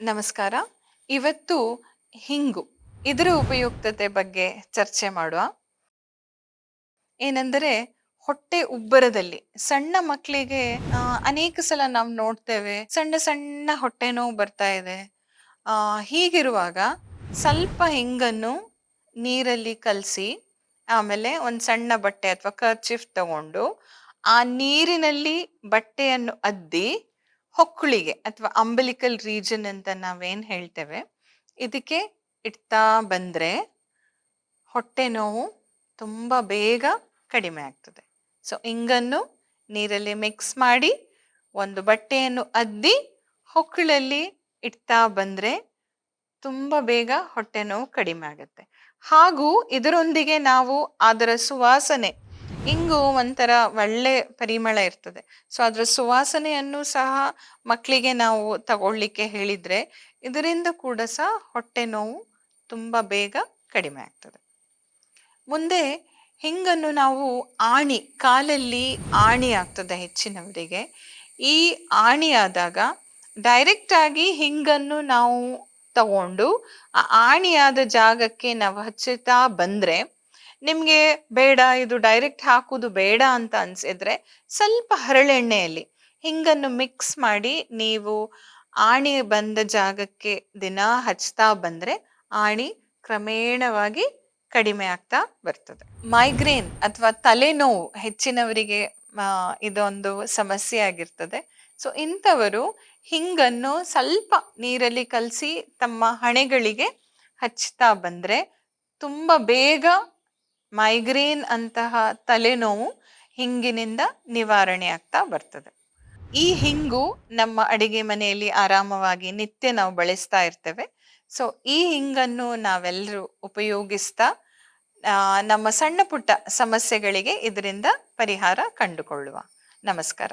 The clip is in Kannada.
ನಮಸ್ಕಾರ. ಇವತ್ತು ಹಿಂಗು, ಇದರ ಉಪಯುಕ್ತತೆ ಬಗ್ಗೆ ಚರ್ಚೆ ಮಾಡುವ. ಏನೆಂದರೆ, ಹೊಟ್ಟೆ ಉಬ್ಬರದಲ್ಲಿ ಸಣ್ಣ ಮಕ್ಕಳಿಗೆ ಅನೇಕ ಸಲ ನಾವು ನೋಡ್ತೇವೆ, ಸಣ್ಣ ಸಣ್ಣ ಹೊಟ್ಟೆ ನೋವು ಬರ್ತಾ ಇದೆ. ಹೀಗಿರುವಾಗ ಸ್ವಲ್ಪ ಹಿಂಗನ್ನು ನೀರಲ್ಲಿ ಕಲಸಿ, ಆಮೇಲೆ ಒಂದು ಸಣ್ಣ ಬಟ್ಟೆ ಅಥವಾ ಕರ್ಚಿಫ್ ತಗೊಂಡು, ಆ ನೀರಿನಲ್ಲಿ ಬಟ್ಟೆಯನ್ನು ಅದ್ದಿ ಹೊಕ್ಕುಳಿಗೆ ಅಥವಾ ಅಂಬಲಿಕಲ್ ರೀಜನ್ ಅಂತ ನಾವೇನ್ ಹೇಳ್ತೇವೆ, ಇದಕ್ಕೆ ಇಡ್ತಾ ಬಂದ್ರೆ ಹೊಟ್ಟೆ ನೋವು ತುಂಬಾ ಬೇಗ ಕಡಿಮೆ ಆಗ್ತದೆ. ಸೊ ಇಂಗನ್ನು ನೀರಲ್ಲಿ ಮಿಕ್ಸ್ ಮಾಡಿ ಒಂದು ಬಟ್ಟೆಯನ್ನು ಅದ್ದಿ ಹೊಕ್ಕಳಲ್ಲಿ ಇಡ್ತಾ ಬಂದ್ರೆ ತುಂಬಾ ಬೇಗ ಹೊಟ್ಟೆ ನೋವು ಕಡಿಮೆ ಆಗುತ್ತೆ. ಹಾಗೂ ಇದರೊಂದಿಗೆ ನಾವು ಅದರ ಸುವಾಸನೆ ಇಂಗು ಒಂಥರ ಒಳ್ಳೆ ಪರಿಮಳ ಇರ್ತದೆ. ಸೊ ಅದರ ಸುವಾಸನೆಯನ್ನು ಸಹ ಮಕ್ಕಳಿಗೆ ನಾವು ತಗೊಳ್ಳಿಕ್ಕೆ ಹೇಳಿದ್ರೆ ಇದರಿಂದ ಕೂಡ ಸಹ ಹೊಟ್ಟೆ ನೋವು ತುಂಬ ಬೇಗ ಕಡಿಮೆ ಆಗ್ತದೆ. ಮುಂದೆ ಹಿಂಗನ್ನು ನಾವು ಆಣಿ, ಕಾಲಲ್ಲಿ ಆಣಿ ಆಗ್ತದೆ ಹೆಚ್ಚಿನವರಿಗೆ. ಈ ಆಣಿ ಆದಾಗ ಡೈರೆಕ್ಟ್ ಆಗಿ ಹಿಂಗನ್ನು ನಾವು ತಗೊಂಡು ಆ ಆಣಿಯಾದ ಜಾಗಕ್ಕೆ ನಾವು ಹಚ್ಚುತ್ತಾ ಬಂದ್ರೆ ನಿಮ್ಗೆ ಬೇಡ, ಇದು ಡೈರೆಕ್ಟ್ ಹಾಕೋದು ಬೇಡ ಅಂತ ಅನ್ಸಿದ್ರೆ ಸ್ವಲ್ಪ ಹರಳೆಣ್ಣೆಯಲ್ಲಿ ಹಿಂಗನ್ನು ಮಿಕ್ಸ್ ಮಾಡಿ ನೀವು ಆಣಿ ಬಂದ ಜಾಗಕ್ಕೆ ದಿನ ಹಚ್ತಾ ಬಂದ್ರೆ ಆಣಿ ಕ್ರಮೇಣವಾಗಿ ಕಡಿಮೆ ಆಗ್ತಾ ಬರ್ತದೆ. ಮೈಗ್ರೇನ್ ಅಥವಾ ತಲೆನೋವು ಹೆಚ್ಚಿನವರಿಗೆ ಇದೊಂದು ಸಮಸ್ಯೆ ಆಗಿರ್ತದೆ. ಸೊ ಇಂಥವರು ಹಿಂಗನ್ನು ಸ್ವಲ್ಪ ನೀರಲ್ಲಿ ಕಲಸಿ ತಮ್ಮ ಹಣೆಗಳಿಗೆ ಹಚ್ತಾ ಬಂದ್ರೆ ತುಂಬ ಬೇಗ ಮೈಗ್ರೇನ್ ಅಂತಹ ತಲೆನೋವು ಹಿಂಗಿನಿಂದ ನಿವಾರಣೆ ಆಗ್ತಾ ಬರ್ತದೆ. ಈ ಹಿಂಗು ನಮ್ಮ ಅಡಿಗೆ ಮನೆಯಲ್ಲಿ ಆರಾಮವಾಗಿ ನಿತ್ಯ ನಾವು ಬಳಸ್ತಾ ಇರ್ತೇವೆ. ಸೊ ಈ ಹಿಂಗನ್ನು ನಾವೆಲ್ಲರೂ ಉಪಯೋಗಿಸ್ತಾ ನಮ್ಮ ಸಣ್ಣ ಪುಟ್ಟ ಸಮಸ್ಯೆಗಳಿಗೆ ಇದರಿಂದ ಪರಿಹಾರ ಕಂಡುಕೊಳ್ಳುವ. ನಮಸ್ಕಾರ.